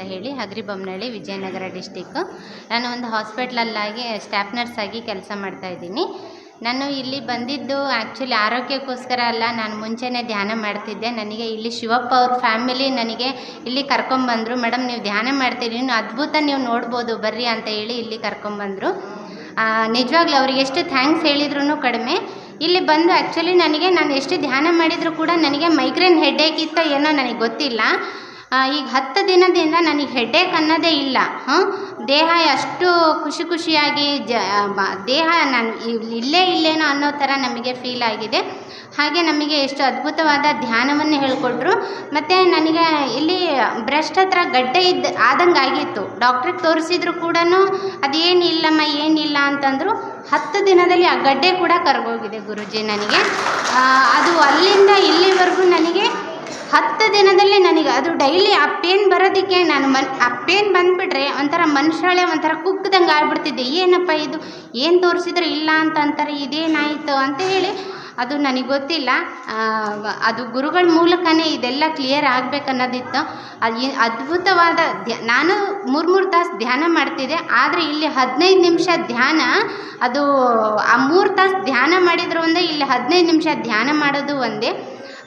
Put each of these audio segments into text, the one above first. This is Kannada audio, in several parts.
ಅಂತ ಹೇಳಿ ಹಗರಿಬೊಮ್ಮನಹಳ್ಳಿ ವಿಜಯನಗರ ಡಿಸ್ಟಿಕ್ಕು ನಾನು ಒಂದು ಹಾಸ್ಪಿಟ್ಲಲ್ಲಾಗಿ ಸ್ಟಾಫ್ ನರ್ಸ್ ಆಗಿ ಕೆಲಸ ಮಾಡ್ತಾಯಿದ್ದೀನಿ ನಾನು ಇಲ್ಲಿ ಬಂದಿದ್ದು ಆ್ಯಕ್ಚುಲಿ ಆರೋಗ್ಯಕ್ಕೋಸ್ಕರ ಅಲ್ಲ, ನಾನು ಮುಂಚೆನೇ ಧ್ಯಾನ ಮಾಡ್ತಿದ್ದೆ. ನನಗೆ ಇಲ್ಲಿ ಶಿವಪ್ಪ ಅವ್ರ ಫ್ಯಾಮಿಲಿ ನನಗೆ ಇಲ್ಲಿ ಕರ್ಕೊಂಬಂದರು ಮೇಡಮ್, ನೀವು ಧ್ಯಾನ ಮಾಡ್ತೀರಿ ನೀವು ಅದ್ಭುತ ನೀವು ನೋಡ್ಬೋದು, ಬರ್ರಿ ಅಂತ ಹೇಳಿ ಇಲ್ಲಿ ಕರ್ಕೊಂಬಂದರು ನಿಜವಾಗ್ಲೂ ಅವ್ರಿಗೆ ಎಷ್ಟು ಥ್ಯಾಂಕ್ಸ್ ಹೇಳಿದ್ರು ಕಡಿಮೆ. ಇಲ್ಲಿ ಬಂದು ಆ್ಯಕ್ಚುಲಿ ನನಗೆ, ನಾನು ಎಷ್ಟು ಧ್ಯಾನ ಮಾಡಿದರೂ ಕೂಡ ನನಗೆ ಮೈಗ್ರೇನ್ ಹೆಡ್ಡೇಕ್ ಇತ್ತೋ ಏನೋ ನನಗೆ ಗೊತ್ತಿಲ್ಲ. ಈಗ ಹತ್ತು ದಿನದಿಂದ ನನಗೆ ಹೆಡ್ಡೇಕ್ ಅನ್ನೋದೇ ಇಲ್ಲ. ಹಾಂ ದೇಹ ಅಷ್ಟು ಖುಷಿ ಖುಷಿಯಾಗಿ ಜ ದೇಹ ನಾನು, ಇಲ್- ಇಲ್ಲೇ ಇಲ್ಲೇನೋ ಅನ್ನೋ ಥರ ನಮಗೆ ಫೀಲ್ ಆಗಿದೆ. ಹಾಗೆ ನಮಗೆ ಎಷ್ಟು ಅದ್ಭುತವಾದ ಧ್ಯಾನವನ್ನು ಹೇಳಿಕೊಟ್ರು. ಮತ್ತು ನನಗೆ ಇಲ್ಲಿ ಬ್ರೆಸ್ಟ್ ಹತ್ರ ಗಡ್ಡೆ ಇದ್ದ, ಆದಂಗೆ ಆಗಿತ್ತು. ಡಾಕ್ಟ್ರಿಗೆ ತೋರಿಸಿದ್ರು ಕೂಡ ಅದೇನಿಲ್ಲಮ್ಮ, ಏನಿಲ್ಲ ಅಂತಂದರು ಹತ್ತು ದಿನದಲ್ಲಿ ಆ ಗಡ್ಡೆ ಕೂಡ ಕರ್ಗೋಗಿದೆ ಗುರುಜಿ ನನಗೆ. ಅದು ಅಲ್ಲಿಂದ ಇಲ್ಲಿವರೆಗೂ ನನಗೆ ಹತ್ತು ದಿನದಲ್ಲಿ ನನಗೆ ಅದು ಡೈಲಿ ಆ ಪೇನ್ ಬರೋದಕ್ಕೆ ನಾನು ಮನ್ ಆ ಪೇನ್ ಬಂದುಬಿಟ್ರೆ ಒಂಥರ ಮನುಷ್ಯಳೆ ಒಂಥರ ಕುಗ್ದಂಗೆ ಆಗ್ಬಿಡ್ತಿದ್ದೆ. ಏನಪ್ಪ ಇದು? ಏನು ತೋರಿಸಿದ್ರೆ ಇಲ್ಲ ಅಂತ ಅಂತಾರೆ. ಇದೇನಾಯಿತು ಅಂತ ಹೇಳಿ ಅದು ನನಗೆ ಗೊತ್ತಿಲ್ಲ. ಅದು ಗುರುಗಳ ಮೂಲಕನೇ ಇದೆಲ್ಲ ಕ್ಲಿಯರ್ ಆಗಬೇಕನ್ನೋದಿತ್ತು. ಅದು ಅದ್ಭುತವಾದ ನಾನು ಮೂರು ಮೂರು ತಾಸು ಧ್ಯಾನ ಮಾಡ್ತಿದ್ದೆ. ಆದರೆ ಇಲ್ಲಿ ಹದಿನೈದು ನಿಮಿಷ ಧ್ಯಾನ, ಅದು ಆ ಮೂರು ತಾಸು ಧ್ಯಾನ ಮಾಡಿದ್ರು ಒಂದೇ, ಇಲ್ಲಿ ಹದಿನೈದು ನಿಮಿಷ ಧ್ಯಾನ ಮಾಡೋದು ಒಂದೇ.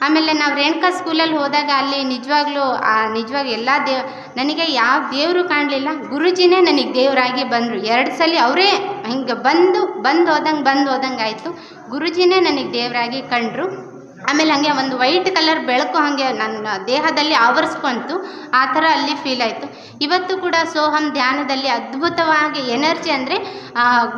ಆಮೇಲೆ ನಾವು ರೇಣುಕಾ ಸ್ಕೂಲಲ್ಲಿ ಹೋದಾಗ ಅಲ್ಲಿ ನಿಜವಾಗ್ಲೂ, ಆ, ನಿಜವಾಗಿ ಎಲ್ಲ ದೇವ್, ನನಗೆ ಯಾವ ದೇವರು ಕಾಣಲಿಲ್ಲ. ಗುರುಜಿನೇ ನನಗೆ ದೇವರಾಗಿ ಬಂದರು. ಎರಡು ಸಲ ಅವರೇ ಹಿಂಗೆ ಬಂದು ಬಂದು ಹೋದಂಗೆ ಬಂದು ಹೋದಂಗೆ ಆಯಿತು. ಗುರುಜಿನೇ ನನಗೆ ದೇವರಾಗಿ ಕಂಡರು. ಆಮೇಲೆ ಹಾಗೆ ಒಂದು ವೈಟ್ ಕಲರ್ ಬೆಳಕು ಹಾಗೆ ನನ್ನ ದೇಹದಲ್ಲಿ ಆವರಿಸ್ಕೊಂತು. ಆ ಥರ ಅಲ್ಲಿ ಫೀಲ್ ಆಯಿತು. ಇವತ್ತು ಕೂಡ ಸೋಹಂ ಧ್ಯಾನದಲ್ಲಿ ಅದ್ಭುತವಾಗಿ ಎನರ್ಜಿ ಅಂದರೆ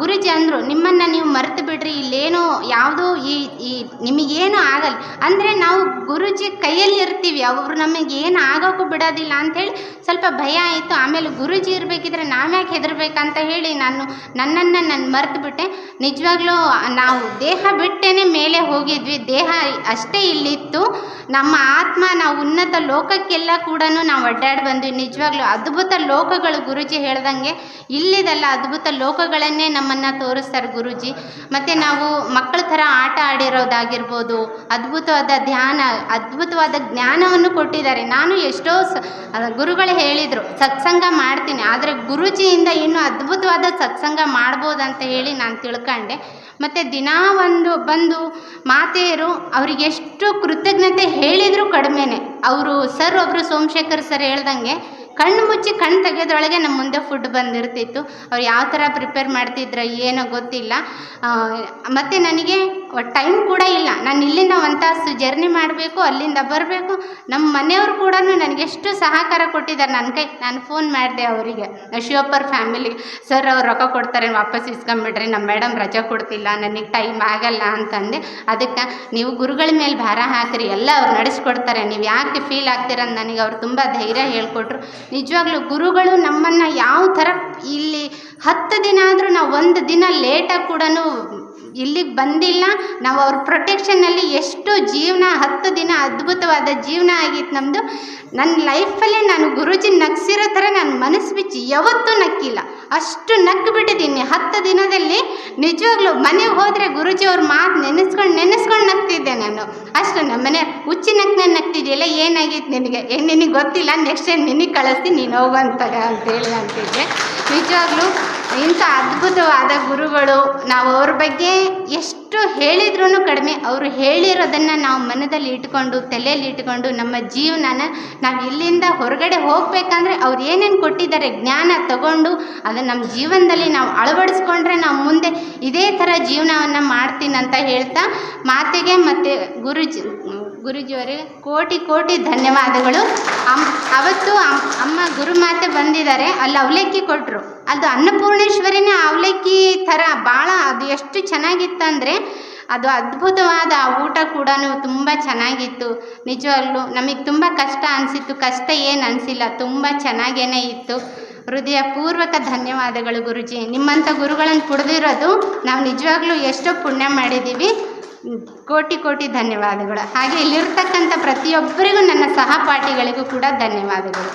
ಗುರುಜಿ ಅಂದರು, ನಿಮ್ಮನ್ನು ನೀವು ಮರೆತು ಬಿಡ್ರಿ, ಇಲ್ಲೇನೋ ಯಾವುದೋ ಈ ಈ ನಿಮಗೇನು ಆಗಲ್ಲ. ಅಂದರೆ ನಾವು ಗುರುಜಿ ಕೈಯಲ್ಲಿ ಇರ್ತೀವಿ, ಅವರು ನಮಗೆ ಏನು ಆಗೋಕ್ಕೂ ಬಿಡೋದಿಲ್ಲ ಅಂಥೇಳಿ ಸ್ವಲ್ಪ ಭಯ ಆಯಿತು. ಆಮೇಲೆ ಗುರುಜಿ ಇರಬೇಕಿದ್ರೆ ನಾವ್ಯಾಕೆ ಹೆದರ್ಬೇಕಂತ ಹೇಳಿ ನಾನು ನನ್ನನ್ನು ನಾನು ಮರೆತು ಬಿಟ್ಟೆ. ನಿಜವಾಗ್ಲೂ ನಾವು ದೇಹ ಬಿಟ್ಟೇ ಮೇಲೆ ಹೋಗಿದ್ವಿ. ದೇಹ ಅಷ್ಟೇ ಇಲ್ಲಿತ್ತು. ನಮ್ಮ ಆತ್ಮ ನಾವು ಉನ್ನತ ಲೋಕಕ್ಕೆಲ್ಲ ಕೂಡ ನಾವು ಅಡ್ಡಾಡಿ ಬಂದ್ವಿ. ನಿಜವಾಗ್ಲೂ ಅದ್ಭುತ ಲೋಕಗಳು ಗುರುಜಿ ಹೇಳ್ದಂಗೆ ಇಲ್ಲಿದೆಲ್ಲ ಅದ್ಭುತ ಲೋಕಗಳನ್ನೇ ನಮ್ಮನ್ನು ತೋರಿಸ್ತಾರೆ ಗುರುಜಿ. ಮತ್ತು ನಾವು ಮಕ್ಕಳ ಥರ ಆಟ ಆಡಿರೋದಾಗಿರ್ಬೋದು, ಅದ್ಭುತವಾದ ಧ್ಯಾನ, ಅದ್ಭುತವಾದ ಜ್ಞಾನವನ್ನು ಕೊಟ್ಟಿದ್ದಾರೆ. ನಾನು ಎಷ್ಟೋ ಸ, ಗುರುಗಳು ಹೇಳಿದರು, ಸತ್ಸಂಗ ಮಾಡ್ತೀನಿ. ಆದರೆ ಗುರುಜಿಯಿಂದ ಇನ್ನೂ ಅದ್ಭುತವಾದ ಸತ್ಸಂಗ ಮಾಡ್ಬೋದಂತ ಹೇಳಿ ನಾನು ತಿಳ್ಕೊಂಡೆ. ಮತ್ತು ದಿನಾ ಒಂದು ಬಂದು ಮಾತೆಯರು ಅವ್ರಿಗೆ ಎಷ್ಟು ಕೃತಜ್ಞತೆ ಹೇಳಿದರೂ ಕಡಿಮೆನೆ. ಅವರು ಸರ್ ಒಬ್ಬರು ಸೋಮಶೇಖರ್ ಸರ್ ಹೇಳ್ದಂಗೆ ಕಣ್ಣು ಮುಚ್ಚಿ ಕಣ್ಣು ತೆಗೆಯೋದ್ರೊಳಗೆ ನಮ್ಮ ಮುಂದೆ ಫುಡ್ ಬಂದಿರ್ತಿತ್ತು. ಅವ್ರು ಯಾವ ಥರ ಪ್ರಿಪೇರ್ ಮಾಡ್ತಿದ್ರು ಏನೋ ಗೊತ್ತಿಲ್ಲ. ಮತ್ತು ನನಗೆ ಟೈಮ್ ಕೂಡ ಇಲ್ಲ. ನಾನು ಇಲ್ಲಿಂದ ಒಂದು ತಾಸು ಜರ್ನಿ ಮಾಡಬೇಕು, ಅಲ್ಲಿಂದ ಬರಬೇಕು. ನಮ್ಮ ಮನೆಯವರು ಕೂಡ ನನಗೆ ಎಷ್ಟು ಸಹಕಾರ ಕೊಟ್ಟಿದ್ದಾರೆ ನನ್ನ ಕೈ. ನಾನು ಫೋನ್ ಮಾಡಿದೆ ಅವರಿಗೆ. ಶಿವಪ್ಪರ್ ಫ್ಯಾಮಿಲಿ ಸರ್ ಅವ್ರು ರೊಕ್ಕ ಕೊಡ್ತಾರೆ, ವಾಪಸ್ ಇಸ್ಕೊಂಬಿಡ್ರಿ. ನಮ್ಮ ಮೇಡಮ್ ರಜೆ ಕೊಡ್ತಿಲ್ಲ. ನನಗೆ ಟೈಮ್ ಆಗಲ್ಲ ಅಂತಂದೆ. ಅದಕ್ಕೆ ನೀವು ಗುರುಗಳ ಮೇಲೆ ಭಾರ ಹಾಕಿರಿ. ಎಲ್ಲ ಅವ್ರು ನಡೆಸ್ಕೊಡ್ತಾರೆ. ನೀವು ಯಾಕೆ ಫೀಲ್ ಆಗ್ತೀರ ನನಗೆ ಅವ್ರು ತುಂಬ ಧೈರ್ಯ ಹೇಳ್ಕೊಟ್ರು. ನಿಜವಾಗ್ಲೂ ಗುರುಗಳು ನಮ್ಮನ್ನು ಯಾವ ಥರ ಇಲ್ಲಿ ಹತ್ತು ದಿನ ಆದರೂ ನಾವು ಒಂದು ದಿನ ಲೇಟಾಗಿ ಕೂಡ ಇಲ್ಲಿಗೆ ಬಂದಿಲ್ಲ. ನಾವು ಅವ್ರ ಪ್ರೊಟೆಕ್ಷನ್ನಲ್ಲಿ ಎಷ್ಟು ಜೀವನ, ಹತ್ತು ದಿನ ಅದ್ಭುತವಾದ ಜೀವನ ಆಗಿತ್ತು ನಮ್ಮದು ನನ್ನ ಲೈಫಲ್ಲೇ ನಾನು ಗುರುಜಿ ನಗ್ಸಿರೋ ಥರ ನಾನು ಮನಸ್ಸು ಬಿಚ್ಚಿ ಯಾವತ್ತೂ ನಕ್ಕಿಲ್ಲ. ಅಷ್ಟು ನಕ್ಕಿಬಿಟ್ಟಿದ್ದೀನಿ ಹತ್ತು ನಿಜವಾಗ್ಲೂ ಮನೆಗೆ ಹೋದರೆ ಗುರುಜಿ ಅವ್ರ ಮಾತು ನೆನೆಸ್ಕೊಂಡು ನೆನೆಸ್ಕೊಂಡು ನಗ್ತಿದ್ದೆ ನಾನು. ಅಷ್ಟು, ನಮ್ಮ ಮನೆ ಹುಚ್ಚಿ ನಗ್ನ ನಗ್ತಿದೆಯಲ್ಲ ಏನಾಗಿತ್ತು ನಿನಗೆ? ನಿನಗೆ ಗೊತ್ತಿಲ್ಲ ನೆಕ್ಸ್ಟ್ ಟೈಮ್ ನಿನಗೆ ಕಳಿಸ್ತೀನಿ, ನೀನು ಅಂತಾರೆ ಅಂತೇಳಿ ಅಂತಿದ್ದೆ ನಿಜವಾಗ್ಲೂ ಇಂಥ ಅದ್ಭುತವಾದ ಗುರುಗಳು ನಾವು ಅವ್ರ ಬಗ್ಗೆ ಎಷ್ಟು ಹೇಳಿದ್ರೂ ಕಡಿಮೆ. ಅವರು ಹೇಳಿರೋದನ್ನು ನಾವು ಮನದಲ್ಲಿ ಇಟ್ಕೊಂಡು, ತಲೆಯಲ್ಲಿ ಇಟ್ಕೊಂಡು ನಮ್ಮ ಜೀವನನ ನಾವು ಇಲ್ಲಿಂದ ಹೊರಗಡೆ ಹೋಗಬೇಕಂದ್ರೆ ಅವ್ರು ಏನೇನು ಕೊಟ್ಟಿದ್ದಾರೆ ಜ್ಞಾನ ತಗೊಂಡು ಅದನ್ನು ನಮ್ಮ ಜೀವನದಲ್ಲಿ ನಾವು ಅಳವಡಿಸ್ಕೊಂಡ್ರೆ ನಾವು ಮುಂದೆ ಇದೇ ಥರ ಜೀವನವನ್ನು ಮಾಡ್ತೀನಂತ ಹೇಳ್ತಾ ಮಾತೆಗೆ ಮತ್ತು ಗುರುಜಿ ಗುರುಜಿಯವರಿಗೆ ಕೋಟಿ ಕೋಟಿ ಧನ್ಯವಾದಗಳು. ಅಮ್, ಅವತ್ತು ಅಮ್ಮ ಗುರುಮಾತೆ ಬಂದಿದ್ದಾರೆ. ಅಲ್ಲಿ ಅವಲಕ್ಕಿ ಕೊಟ್ಟರು ಅದು ಅನ್ನಪೂರ್ಣೇಶ್ವರಿನೇ ಅವಲಕ್ಕಿ ಥರ ಭಾಳ ಎಷ್ಟು ಚೆನ್ನಾಗಿತ್ತಂದರೆ ಅದು ಅದ್ಭುತವಾದ ಊಟ ಕೂಡ ತುಂಬ ಚೆನ್ನಾಗಿತ್ತು. ನಿಜವಾಗ್ಲೂ ನಮಗೆ ತುಂಬ ಕಷ್ಟ ಅನಿಸಿತ್ತು. ಕಷ್ಟ ಏನು ಅನಿಸಿಲ್ಲ. ತುಂಬ ಚೆನ್ನಾಗೇ ಇತ್ತು. ಹೃದಯಪೂರ್ವಕ ಧನ್ಯವಾದಗಳು ಗುರುಜಿ. ನಿಮ್ಮಂಥ ಗುರುಗಳನ್ನು ಕುಡಿದಿರೋದು ನಾವು ನಿಜವಾಗ್ಲೂ ಎಷ್ಟೋ ಪುಣ್ಯ ಮಾಡಿದ್ದೀವಿ ಕೋಟಿ ಕೋಟಿ ಧನ್ಯವಾದಗಳು. ಹಾಗೆ ಇಲ್ಲಿರ್ತಕ್ಕಂಥ ಪ್ರತಿಯೊಬ್ಬರಿಗೂ ನನ್ನ ಸಹಪಾಠಿಗಳಿಗೂ ಕೂಡ ಧನ್ಯವಾದಗಳು.